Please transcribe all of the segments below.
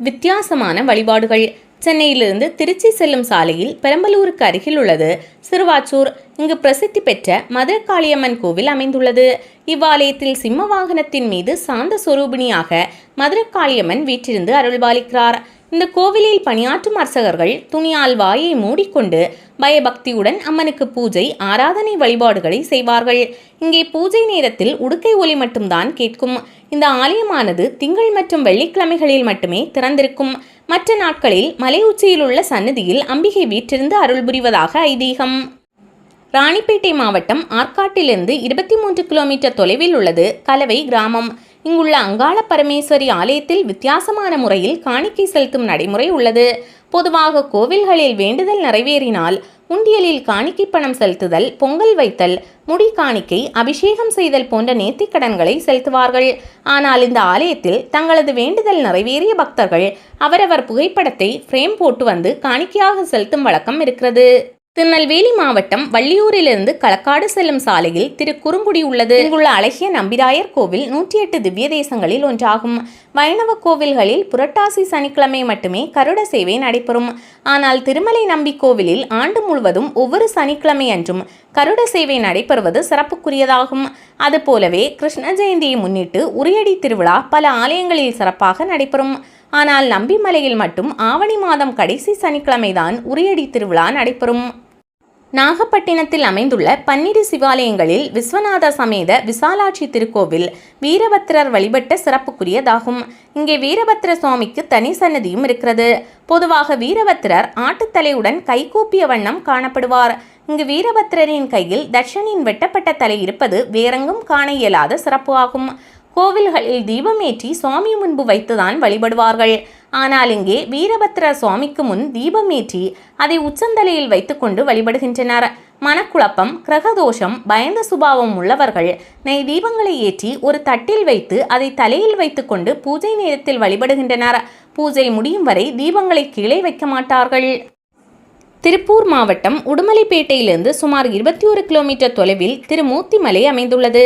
வித்தியாசமான வழிபாடுகள். சென்னையிலிருந்து திருச்சி செல்லும் சாலையில் பெரம்பலூருக்கு அருகில் உள்ளது சிறுவாச்சூர் இங்கு பிரசித்தி பெற்ற மதுரகாளியம்மன் கோவில் அமைந்துள்ளது. இவ்வாலயத்தில் சிம்ம வாகனத்தின் மீது சாந்த சொரூபிணியாக மதுரகாளியம்மன் வீற்றிருந்து அருள்பாலிக்கிறார். இந்த கோவிலில் பணியாற்றும் அர்ச்சகர்கள் துணியால் வாயை மூடிக்கொண்டு பயபக்தியுடன் அம்மனுக்கு பூஜை ஆராதனை வழிபாடுகளை செய்வார்கள். இங்கே பூஜை நேரத்தில் உடுக்கை ஒலி மட்டும்தான் கேட்கும். இந்த ஆலயமானது திங்கள் மற்றும் வெள்ளிக்கிழமைகளில் மட்டுமே திறந்திருக்கும். மற்ற நாட்களில் மலை உச்சியில் உள்ள சன்னதியில் அம்பிகை வீற்றிருந்து அருள் புரிவதாக ஐதீகம். ராணிப்பேட்டை மாவட்டம் ஆற்காட்டிலிருந்து இருபத்தி மூன்று கிலோமீட்டர் தொலைவில் உள்ளது. கலவை கிராமம். இங்குள்ள அங்காள பரமேஸ்வரி ஆலயத்தில் வித்தியாசமான முறையில் காணிக்கை செலுத்தும் நடைமுறை உள்ளது. பொதுவாக கோவில்களில் வேண்டுதல் நிறைவேறினால் உண்டியலில் காணிக்கை பணம் செலுத்துதல் பொங்கல் வைத்தல் முடி காணிக்கை அபிஷேகம் செய்தல் போன்ற நேர்த்திக்கடன்களை செலுத்துவார்கள். ஆனால் இந்த ஆலயத்தில் தங்களது வேண்டுதல் நிறைவேறிய பக்தர்கள் அவரவர் புகைப்படத்தை ஃப்ரேம் போட்டு வந்து காணிக்கையாக செலுத்தும் வழக்கம் இருக்கிறது. திருநெல்வேலி மாவட்டம் வள்ளியூரிலிருந்து களக்காடு செல்லும் சாலையில் திரு குறுங்குடி உள்ளது. இங்குள்ள அழகிய நம்பிராயர் கோவில் நூற்றி எட்டு திவ்ய தேசங்களில் ஒன்றாகும். வைணவ கோவில்களில் புரட்டாசி சனிக்கிழமை மட்டுமே கருட சேவை நடைபெறும். ஆனால் திருமலை நம்பி கோவிலில் ஆண்டு முழுவதும் ஒவ்வொரு சனிக்கிழமை அன்றும் கருட சேவை நடைபெறுவது சிறப்புக்குரியதாகும். அதுபோலவே கிருஷ்ண ஜெயந்தியை முன்னிட்டு உரியடி திருவிழா பல ஆலயங்களில் சிறப்பாக நடைபெறும். ஆனால் நம்பிமலையில் மட்டும் ஆவணி மாதம் கடைசி சனிக்கிழமைதான் உரியடி திருவிழா நடைபெறும். நாகப்பட்டினத்தில் அமைந்துள்ள பன்னிரு சிவாலயங்களில் விஸ்வநாத சமேத விசாலாட்சி திருக்கோவில் வீரபத்திரர் வழிபட்ட சிறப்புக்குரியதாகும். இங்கே வீரபத்திர சுவாமிக்கு தனி சன்னதியும் இருக்கிறது. பொதுவாக வீரபத்திரர் ஆட்டுத்தலையுடன் கைகூப்பிய வண்ணம் காணப்படுவார். இங்கு வீரபத்திரரின் கையில் தட்சனின் வெட்டப்பட்ட தலை இருப்பது வேறெங்கும் காண இயலாத சிறப்பு ஆகும். கோவில்களில் தீபமேற்றி சுவாமி முன்பு வைத்துதான் வழிபடுவார்கள். ஆனால் இங்கே வீரபத்ர சுவாமிக்கு முன் தீபமேற்றி அதை உச்சந்தலையில் வைத்துக்கொண்டு வழிபடுகின்றனர். மனக்குழப்பம் கிரகதோஷம் பயந்த சுபாவம் உள்ளவர்கள் நெய் தீபங்களை ஏற்றி ஒரு தட்டில் வைத்து அதை தலையில் வைத்துக்கொண்டு பூஜை நேரத்தில் வழிபடுகின்றனர். பூஜை முடியும் வரை தீபங்களை கீழே வைக்க மாட்டார்கள். திருப்பூர் மாவட்டம் உடுமலைப்பேட்டையிலிருந்து சுமார் இருபத்தி ஒரு கிலோமீட்டர் தொலைவில் திருமூர்த்திமலை அமைந்துள்ளது.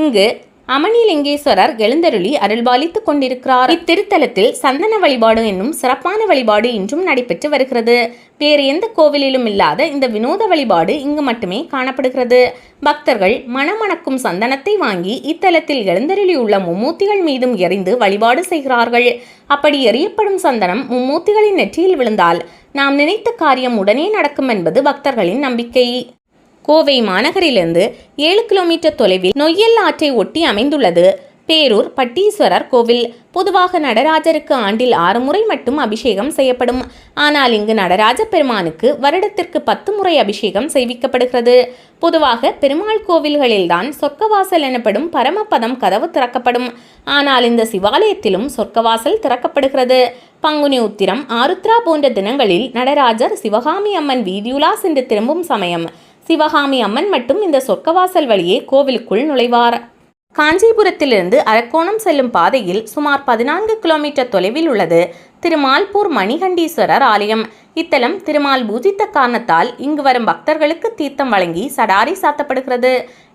இங்கு அமணிலிங்கேஸ்வரர் எழுந்தருளி அருள்பாலித்துக் கொண்டிருக்கிறார். இத்திருத்தலத்தில் சந்தன வழிபாடு என்னும் சிறப்பான வழிபாடு இன்றும் நடைபெற்று வருகிறது. வேறு எந்த கோவிலிலும் இல்லாத இந்த வினோத வழிபாடு இங்கு மட்டுமே காணப்படுகிறது. பக்தர்கள் மணமணக்கும் சந்தனத்தை வாங்கி இத்தலத்தில் எழுந்தருளியுள்ள மும்மூர்த்திகள் மீதும் எறிந்து வழிபாடு செய்கிறார்கள். அப்படி எறியப்படும் சந்தனம் மும்மூர்த்திகளின் நெற்றியில் விழுந்தால் நாம் நினைத்த காரியம் உடனே நடக்கும் என்பது பக்தர்களின் நம்பிக்கை. கோவை மாநகரிலிருந்து ஏழு கிலோமீட்டர் தொலைவில் நொய்யல் ஆற்றை ஒட்டி அமைந்துள்ளது. பேரூர் பட்டீஸ்வரர் கோவில். பொதுவாக நடராஜருக்கு ஆண்டில் ஆறு முறை மட்டும் அபிஷேகம் செய்யப்படும். ஆனால் இங்கு நடராஜ பெருமானுக்கு வருடத்திற்கு பத்து முறை அபிஷேகம் செய்விக்கப்படுகிறது. பொதுவாக பெருமாள் கோவில்களில்தான் சொர்க்கவாசல் எனப்படும் பரமபதம் கதவு திறக்கப்படும். ஆனால் இந்த சிவாலயத்திலும் சொர்க்கவாசல் திறக்கப்படுகிறது. பங்குனி உத்திரம் ஆருத்ரா போன்ற தினங்களில் நடராஜர் சிவகாமி அம்மன் வீதியுலா சென்று திரும்பும் சமயம். சிவகாமி அம்மன் மட்டும் இந்த சொர்க்கவாசல் வழியே கோவிலுக்குள் நுழைவார். காஞ்சிபுரத்திலிருந்து அரக்கோணம் செல்லும் பாதையில் சுமார் பதினான்கு கிலோமீட்டர் தொலைவில் உள்ளது திருமால்பூர் மணிகண்டீஸ்வரர் ஆலயம். இத்தலம் திருமால் பூஜித்த காரணத்தால் இங்கு வரும் பக்தர்களுக்கு தீர்த்தம் வழங்கி சடாரி சாத்தப்படுகிறது.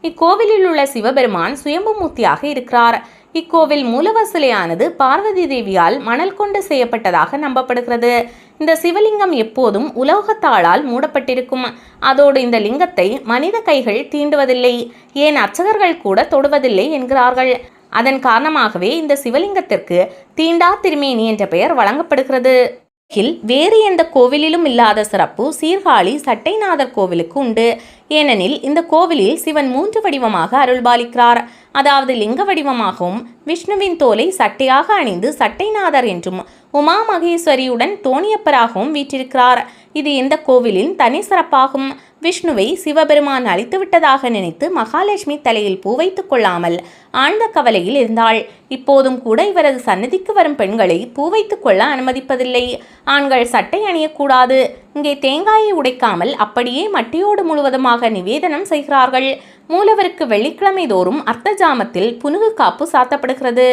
இக்கோவிலில் உள்ள சிவபெருமான் சுயம்புமூர்த்தியாக இருக்கிறார். இக்கோவில் மூலவசிலையானது பார்வதி தேவியால் மணல் கொண்டு செய்யப்பட்டதாக நம்பப்படுகிறது. இந்த சிவலிங்கம் எப்போதும் உலோகத்தாளால் மூடப்பட்டிருக்கும். அதோடு இந்த லிங்கத்தை மனித கைகள் தீண்டுவதில்லை. ஏன் அர்ச்சகர்கள் கூட தொடுவதில்லை என்கிறார்கள். அதன் காரணமாகவே இந்த சிவலிங்கத்திற்கு தீண்டா திருமேனி என்ற பெயர் வழங்கப்படுகிறது. உலகில் வேறு எந்த கோவிலிலும் இல்லாத சிறப்பு சீர்காழி சட்டைநாதர் கோவிலுக்கு உண்டு. ஏனெனில் இந்த கோவிலில் சிவன் மூன்று வடிவமாக அருள்பாலிக்கிறார். அதாவது லிங்க வடிவமாகவும் விஷ்ணுவின் தோலை சட்டையாக அணிந்து சட்டைநாதர் என்றும் உமா மகேஸ்வரியுடன் தோணியப்பராகவும் வீற்றிருக்கிறார். இது இந்த கோவிலின் தனி சிறப்பாகும். விஷ்ணுவை சிவபெருமான் அழித்து விட்டதாக நினைத்து மகாலட்சுமி தலையில் பூ வைத்துக் கொள்ளாமல் ஆழ்ந்த கவலையில் இருந்தாள். இப்போதும் கூட இவரது சன்னதிக்கு வரும் பெண்களை பூ வைத்துக் கொள்ள அனுமதிப்பதில்லை. ஆண்கள் சட்டை அணியக்கூடாது. இங்கே தேங்காயை உடைக்காமல் அப்படியே மட்டியோடு முழுவதுமாக நிவேதனம் செய்கிறார்கள். மூலவருக்கு வெள்ளிக்கிழமை தோறும் அர்த்த ஜாமத்தில் புனுகு காப்பு சாத்தப்படுகிறது.